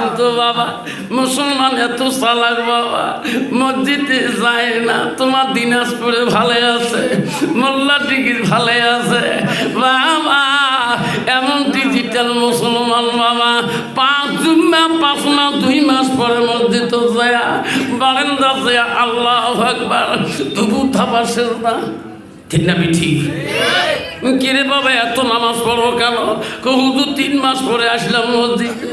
কিন্তু বাবা, মুসলমান এত চালাক বাবা, মসজিদে যায় না, তোমার দিনাজপুরে ভালো আছে, মোল্লা টিকিট ভালো আছে। বাবা, এমন ডিজিটাল মুসলমান বাবা, পাঁচ জুম্মা পাঁচ না, দুই মাস পরে মসজিদ যায়। বারেন্দা যায়, আল্লাহ একবার তবু থাবা শেষ না। ঠিক না কিরে বাবা, এত নামাজ পড়ো কেন? হুজুর তিন মাস পরে আসলাম মসজিদে।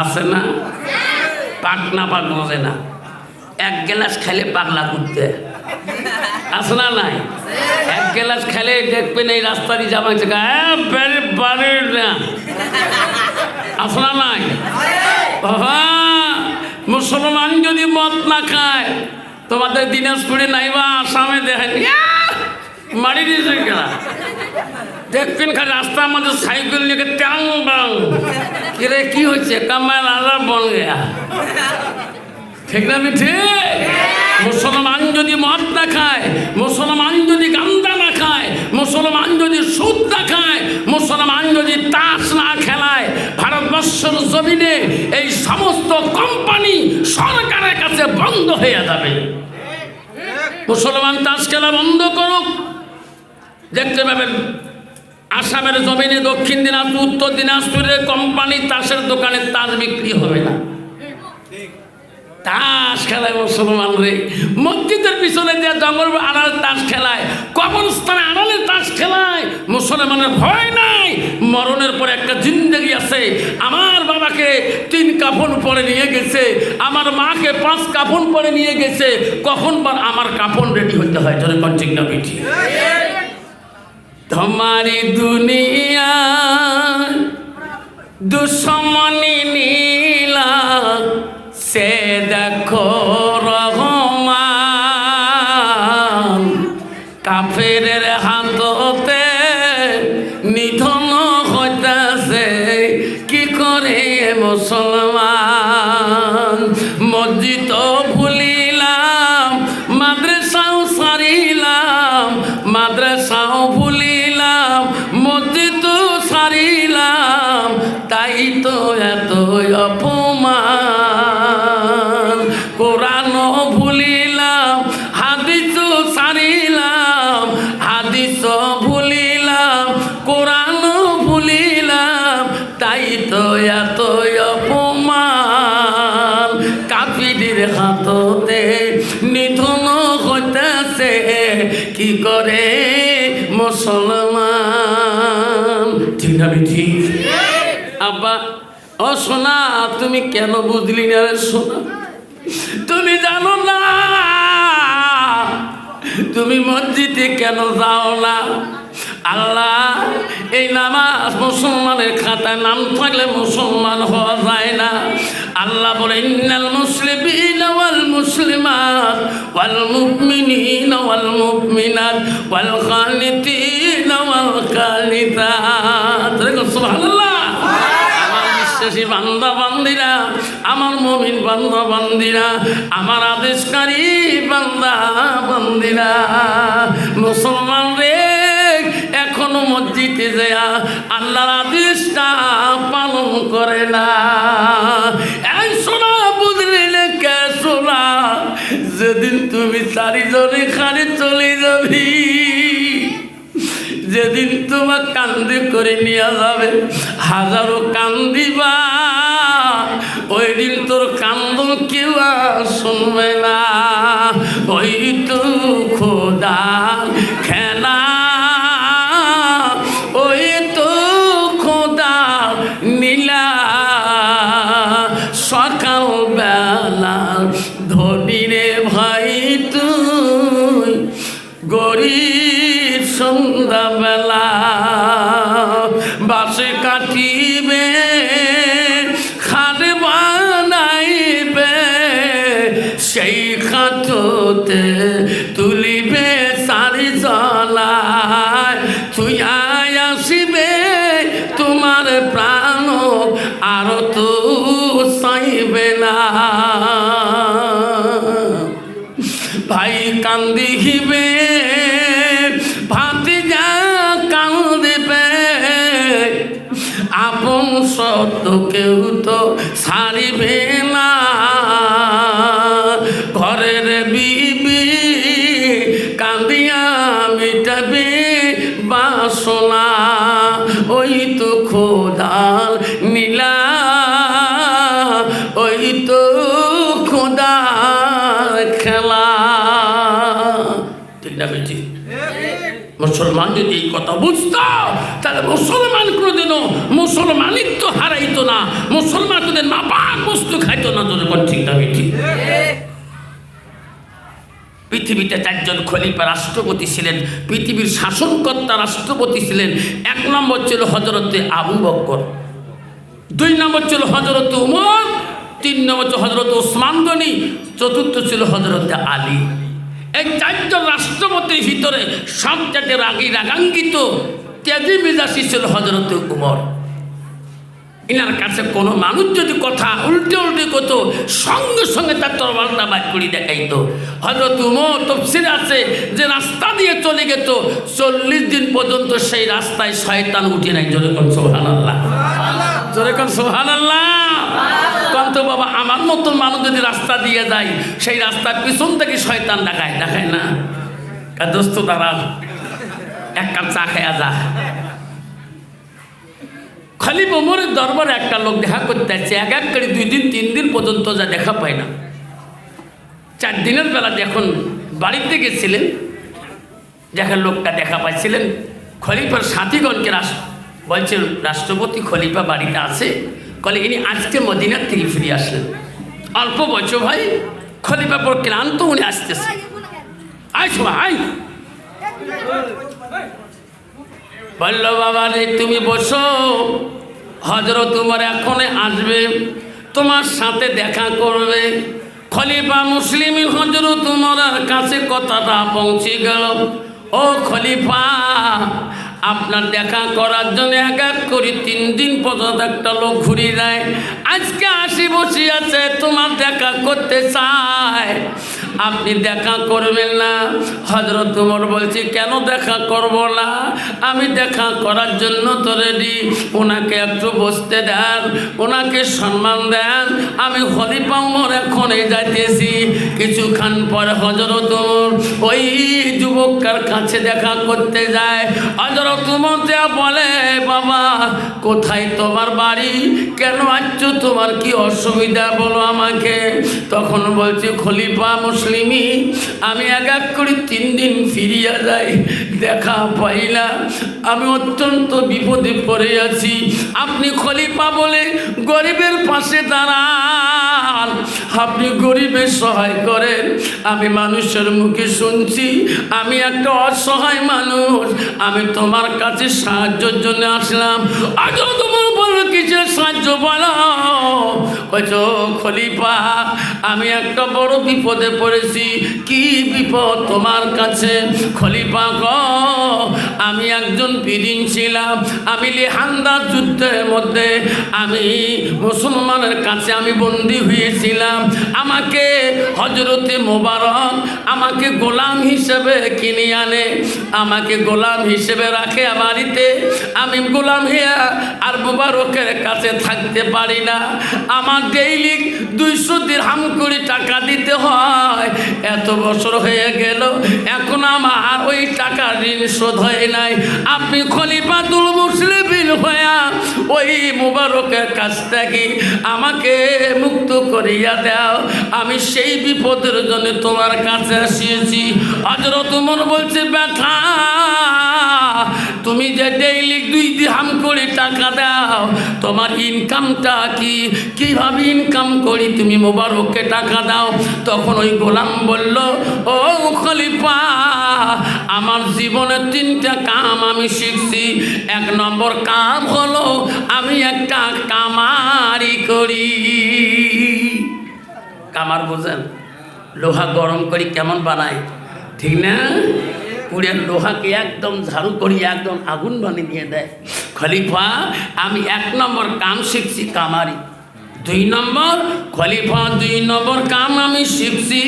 আছে না? পাক না, পাক বোঝে না। এক গ্লাস খেলে পাগলা করতে আছে না নাই? এক গ্লাস খেলে দেখবেন এই রাস্তারই জামা থেকে। বাড়ি বাড়ি না। আছে না নাই? মুসলমান যদি মদ না খায়, তোমাদের দিনাজপুরে নাইবা আসামে দেখেন। মারি দিয়েছে কেনা দেখবেন খালি রাস্তার মধ্যে সাইকেল নিয়ে ট্যাং বাং। কিরে কি হচ্ছে কামায় রাজা বন গেয়া। ঠিক না আমি ঠিক মুসলমান যদি মদ না খায়, মুসলমান যদি গান্দা না খায়, মুসলমান যদি সুদ না খায়, মুসলমান যদি তাস না খেলায়, ভারতবর্ষের জমিনে এই সমস্ত কোম্পানি সরকারের কাছে বন্ধ হয়ে যাবে। মুসলমান তাস খেলা বন্ধ করুক। দেখতে পাবেন আসামের জমিনে, দক্ষিণ দিনাজপুর, উত্তর দিনাজপুরের কোম্পানি তাসের দোকানে তাস বিক্রি হবে না। তাস খেলায় মুসলমান রে। মসজিদের পিছনে যে জঙ্গল আড়ালে তাস খেলায়, কবরস্থানে আড়ালে তাস খেলায়, মুসলমানের ভয় নাই। মরণের পরে একটা জিন্দগি আছে। আমার বাবাকে তিন কাফন পরে নিয়ে গেছে। আমার মাকে পাঁচ কাফন পরে নিয়ে গেছে। কখন বার আমার কাফন রেডি হইতে হয়? জনে কঞ্চিক না বেঠি তোমারি দুনিয়া দুশ্মনী নীলা, সে দেখো রহমান। কাফের হাততে নিধন হইতাছে, কি করে মুসলমান? মসজিদ ভুলিলাম, মাদ্রাসাও সারিলাম মাদ্রাসাও হইতেছে কি করে মুসলমান? ঠিক না ঠিক? আব্বা, ও সোনা, তুমি কেন বুঝলি না রে সোনা? তুমি জানো না। তুমি মসজিদে কেন যাও না? আল্লাহ, এই নামাজ মুসলমানের খাতায় নাম থাকলে মুসলমান হওয়া যায় না। আল্লাহ বলে, ইন্নাল মুসলিমিন ওয়াল মুসলিমাত, ওয়াল মুমিনিন ওয়াল মুমিনাত, ওয়াল কানিতিন ওয়াল কানিতাত সুবহানাল্লাহ। আমার বিশ্বাসী বান্দা বান্দিরা আমার মমিন বান্দা বান্দিরা আমার আদেশকারী বান্দা বান্দিরা মুসলমান রে মসজিদে যায় আল্লাহর আদেশটা পালন করে না। এই সোনা বুঝলি কে সোনা? যেদিন তুমি চারিজনে খানে চলে যাবি, যেদিন তোমার কান্দি করে নিয়ে যাবে, হাজারো কান্দিবা। ওই দিন তোর কান্দ কেউ শুনবে না। ওই তো খোদা ধনী রে ভাই তুই, গরিব সন্ধ্যাবেলা বাসে কাটিবে খাদ বানাইবে, সেই খাততে তুলিবে সারি জলায় তুই আসিবে তোমার প্রাণ, আর তো চাইবে না। ভাই কান্দিবে ভাতি যা কান্দিবে। আপন সত্য কেউ তো ছাড়িবে না। ঘরের বিবি কান্দিয়া মিটাবে বাসনা। ওই তো খোদাল নীলা, ওই তো মুসলমান যদি এই কথা বুঝতো? তাহলে মুসলমান কোনোদিনও মুসলমানিত্ব হারাইতো না মুসলমান কোনোদিন নাপাক বস্তু খাইতো না কোন ঠিক না বেটি পৃথিবীতে চারজন খলিফা রাষ্ট্রপতি ছিলেন, পৃথিবীর শাসনকর্তা রাষ্ট্রপতি ছিলেন, এক নম্বর ছিল হজরতে আবু বক্কর, দুই নম্বর ছিল হজরত উমর, তিন নম্বর ছিল হজরত ওসমান গনি, চতুর্থ ছিল হজরতে আলী। এই চারজন রাষ্ট্রপতির ভিতরে সবচেয়ে রাগী রাগাঙ্গিত তেজি মেজাসি ছিল হজরত উমর। ইনার কাছে কোনো মানুষ যদি কথা উল্টে উল্টে করতো সঙ্গে সঙ্গে তার তরবারটা বাদ করে দেখাইতো। হজরত উমর তফসির আছে যে রাস্তা দিয়ে চলে গেত চল্লিশ দিন পর্যন্ত সেই রাস্তায় শয়তান উঠে নাই। জোরে কোন সোহান আল্লাহ জোরে কোন সোহান আল্লাহ কন্ত বাবা, আমার মতন মানুষ যদি রাস্তা দিয়ে যায়, সেই রাস্তার পিছন থেকে শয়তান দেখায় দেখায় না। দোস্ত দাঁড়া এক কাপ চা খেয়া যা। খালিফ ওমরের দরবারে একটা লোক দেখা করতে আসছে এক এক করে দুই দিন, তিন দিন পর্যন্ত যা দেখা পায় না। চার দিনের বেলা যখন বাড়িতে গেছিলেন যখন লোকটা দেখা পাইছিলেন, খলিফার সাথীগণকে রাষ্ট্র বলছেন রাষ্ট্রপতি খলিফা বাড়িতে আছে? কলে ইনি আজকে মদিনার থেকে ফিরে আসলেন। অল্প বয়স ভাই খলিফা পর ক্লান্ত উনি আসতেছে। শোভা আয়। বলল, বাবা রে, তুমি বসো। হজরত তোমার এখনে আসবে, তোমার সাথে দেখা করবে। খলিফা মুসলিম হজরত তোমার কাছে কথাটা পৌঁছে গেল। ও খলিফা আপনার দেখা করার জন্য এক এক করি তিন দিন পর্যন্ত একটা লোক ঘুরে যায় আজকে আসি বসি আছে, তোমার দেখা করতে চায়। আপনি দেখা করবেন না। হজরত তোমার বলছি, কেন দেখা করব না? আমি দেখা করার জন্য তো রেডি ওনাকে একটু বসতে দেন ওনাকে সম্মান দেন। আমি খলিফা উমর এখনে যাইতেছি। কিছুক্ষণ পরে হজরত উমর ওই যুবককার কাছে দেখা করতে যায়। হজরত উমর বলে, বাবা, কোথায় তোমার বাড়ি? কেন আসছো? তোমার কি অসুবিধা? বলো আমাকে। তখন বলছি, খলিফা মুসলিমি আমি এক এক করে তিন দিন ফিরিয়া যাই, দেখা পাই না। আমি অত্যন্ত বিপদে পড়ে আছি। আপনি খলিফা বলে গরিবের পাশে দাঁড়ান। আপনি গরিবের সহায় করেন। আমি মানুষের মুখে শুনছি, আমি একটা অসহায় মানুষ। আমি তোমার কাছে সাহায্যের জন্য আসলাম। আজও তোমার বলো কিছু সাহায্য বলো কইছো, খলিফা, আমি একটা বড় বিপদে পড়েছি। কি বিপদ তোমার কাছে? খলিফা গ আমি একজন পিরিন ছিলাম। আমি লিহান্দা যুদ্ধের মধ্যে আমি মুসলমানের কাছে আমি বন্দী হয়েছিলাম। আমাকে হজরতে মোবারক আমাকে গোলাম হিসেবে কিনে আনে। আমাকে গোলাম হিসেবে রাখে বাড়িতে। আমি গোলাম হিয়া আর মোবারকের কাছে থাকতে পারি না। আমার ডেইলি দুইশো দিরহাম করে টাকা দিতে হয়। এত বছর হয়ে গেল, এখন আমার ওই টাকা ঋণ শোধ হয় নাই। আপনি খলিফাতুল মুসলিমিন হইয়া ওই মুবারকের কাছ থেকে আমাকে মুক্ত করিয়া দাও। আমি সেই বিপদের জন্য তোমার কাছে আসিয়েছি। হজরত উমর বলছে, ব্যথা তুমি যে ডেইলি দুই দিহাম করে টাকা দাও, তোমার ইনকামটা কি? কীভাবে ইনকাম করি তুমি মোবারককে টাকা দাও? তখন ওই গোলাম বলল, ও খলিফা, আমার জীবনে তিনটা কাম আমি শিখছি। এক নম্বর কাম হলো আমি একটা কামারি করি। কামার বোঝেন? লোহা গরম করি কেমন বানায়? ঠিক না? পুড়ের লোহাকে একদম ঝাড়ু করি, একদম আগুন বানিয়ে দিয়ে দেয়। খলিফা, আমি এক নম্বর কাম শিখছি কামারি। দুই নম্বর, খলিফা, দুই নম্বর কাম আমি শিখছি।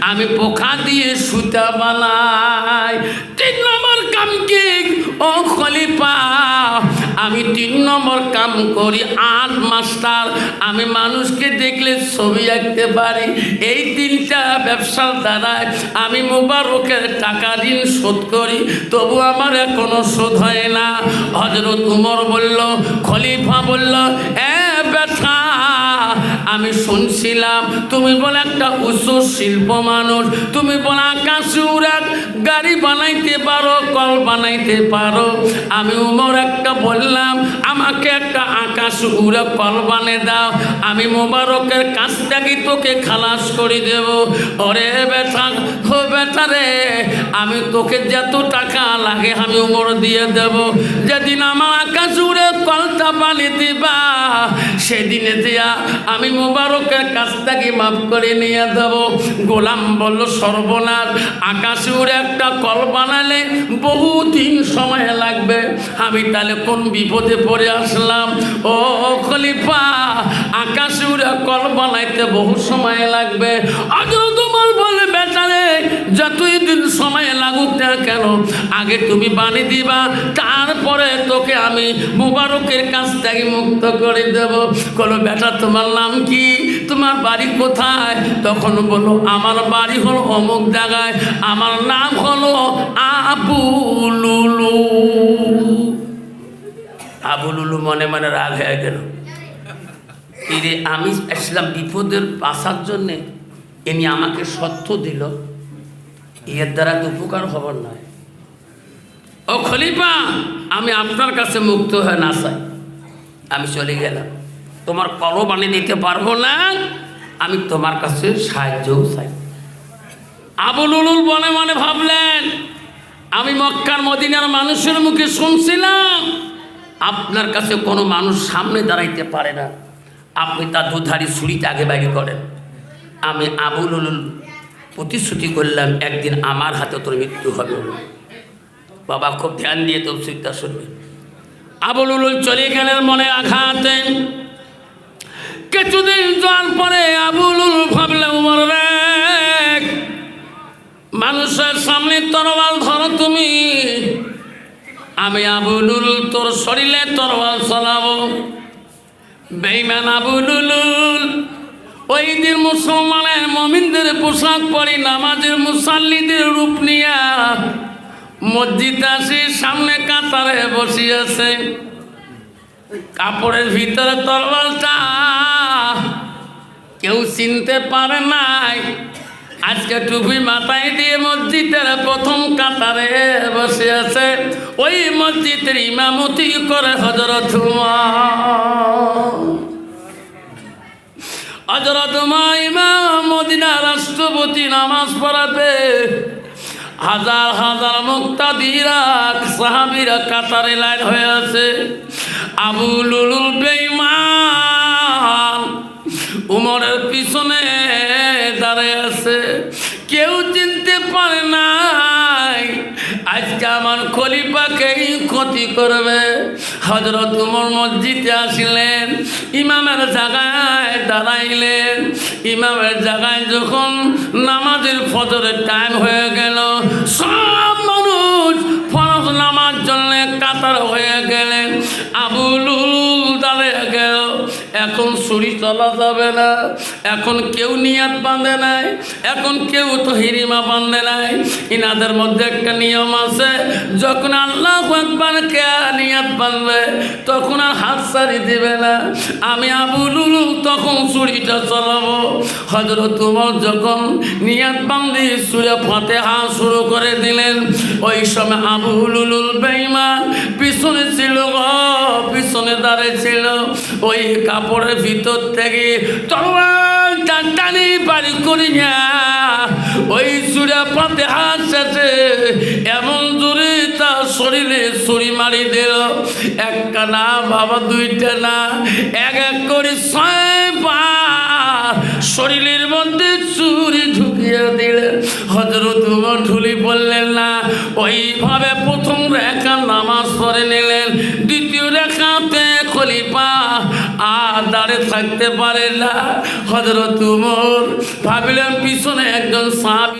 আমি পোখা দিয়ে সুতা বানাই। তিন নম্বর কাম কি? ও খলিফা, আমি তিন নম্বর কাম করি আর্ট মাস্টার। আমি মানুষকে দেখলে ছবি আঁকতে পারি। এই তিনটা ব্যবসার দ্বারায় আমি মুবারকের টাকা ঋণ শোধ করি, তবু আমার কোনো শোধ হয় না। হজরত উমর বলল, খলিফা বলল, এ ব্যথা আমি শুনছিলাম, তুমি বলে একটা উচ্চ শিল্প মানুষ, তুমি বলে আকাশ উড়াক গাড়ি বানাইতে পারো, কল বানাইতে পারো। আমি উমর একটা বললাম, আমাকে একটা আকাশ উড়ে কল বানিয়ে দাও, আমি মোবারকের কাছ থেকে তোকে খালাস করে দেব। ওরে বেটা হো বেটা রে, আমি তোকে যত টাকা লাগে আমি উমর দিয়ে দেব। যেদিন আমার আকাশ উড়ে কলটা পানি দিবা, সেদিনে দিয়া আমি মোবারকের কাছ থেকে মাফ করে নিয়ে দেব গোলাম বলল, সর্বনাশ, আকাশে উড়ে একটা কল বানালে বহুদিন সময় লাগবে। আমি তাহলে কোন বিপদে পড়ে আসলাম? ও খলিফা, আকাশে উড়ে কল বানাইতে বহু সময় লাগবে। বেটারে যতই দিন সময় লাগুক না কেন, আগে তুমি বানি দিবা, তারপরে তোকে আমি মুবারকের কাছ থেকে মুক্ত করে দেব। কোনো বেটা, তোমার নাম কি? তোমার বাড়ি কোথায়? তখন বলো আমার বাড়ি হলো অমুক জায়গায়। আমার নাম হলো আবুলুলু আবুলুলু মনে মনে রাগ হয়ে গেল। আমি আসলাম বিপদের বাঁচার জন্যে। এনি আমাকে সত্য দিল। এর দ্বারা তো উপকার হবার নয় ও খলিফা, আমি আপনার কাছে মুক্ত হয়ে না চাই। আমি চলে গেলাম। তোমার কলও বানিয়ে দিতে পারব না, আমি তোমার কাছে সাহায্যও চাই। আবুল উলুল মনে মনে ভাবলেন, আমি মক্কার মদিনার মানুষের মুখে শুনছিলাম, আপনার কাছে কোনো মানুষ সামনে দাঁড়াইতে পারে না। আপনি তার দুধারি ছুরিতে আগে বাইরে করেন। আমি আবুল উলুল প্রতিশ্রুতি করলাম, একদিন আমার হাতে তোর মৃত্যু হবে। বাবা খুব ধ্যান দিয়ে চিন্তা শুনবে। আবুল উলুল চলে গেলেন মনে আঘাতে। কিছুদিন যাওয়ার পরে আবুল উলুল ভাবলে উমর মানুষের সামনে তরবাল ধরো তুমি। আমি আবুলুল তোর শরীরে তরবাল চলাবো। বেইমান আবুলুল ওই দিন মুসলমানের মমিনদের পোশাক পরে, নামাজের মুসাল্লিদের রূপ নিয়া মসজিদ আসি সামনে কাতারে বসিয়েছে। কাপড়ের ভিতরে তরবালটা কেউ চিনতে পারে নাই। আজকে টুপি মাথায় দিয়ে মসজিদের প্রথম কাতারে বসে আছে ওই মসজিদের ইমামতি করে হজরত হজরত মদিনা রাষ্ট্রপতি নামাজ পড়াতে হাজার হাজার মুক্তাদিরা, সাহাবিরা কাতারে লাইন হয়ে আছে। আবুল উলুল বেঈমান উমরের পিছনে দাঁড়ায় আছে। কেউ চিনতে পারে নাই আজকে আমার খলিফাকেই ক্ষতি করবে। হজরত উমর মসজিদে আসলেন, ইমামের জায়গায় দাঁড়াইলেন। ইমামের জায়গায় যখন নামাজের ফজরের টাইম হয়ে গেল, সব মানুষ ফরজ নামাজ জন্য কাতার হয়ে গেলেন। আবুল দাঁড়িয়ে গেল এখন ছুরি চলা যাবে না, এখন কেউ নিয়াত বাঁধে নাই, এখন কেউ তো হিরিমা বাঁধে নাই। ইনাদের মধ্যে একটা নিয়ম আছে, যখন আল্লাহ একবার কে নিয়াত বাঁধবে, তখন আর হাত সারি দিবে না। আমি আবুলুল তখন ছুরিটা চালাবো। হজরত তোমার যখন নিয়াত বান্ধি সুরে ফাতে হাত শুরু করে দিলেন। ওই সময় আবুলুল বেইমা পিছনে ছিল পিছনে দাঁড়িয়ে ছিল। ওই কাপড়ের ভিতর থেকে বাড়ি করি না ওই চূড়া পাতে হাত এমন জোরে তার শরীরে ছুরি মারি দিল। একটা না বাবা, দুইটা না, এক এক করে শরীরের মধ্যে চুরি ঢুকিয়ে দিলেন হজরত ঢুলি বললেন, না, ওইভাবে প্রথম রেখা নামাজ পড়ে নিলেন, দ্বিতীয় রেখাতে খলিফা আর দাঁড়ে থাকতে পারে না। হজরত উমর ভাবিলাম পিছনে একজন সাহাবি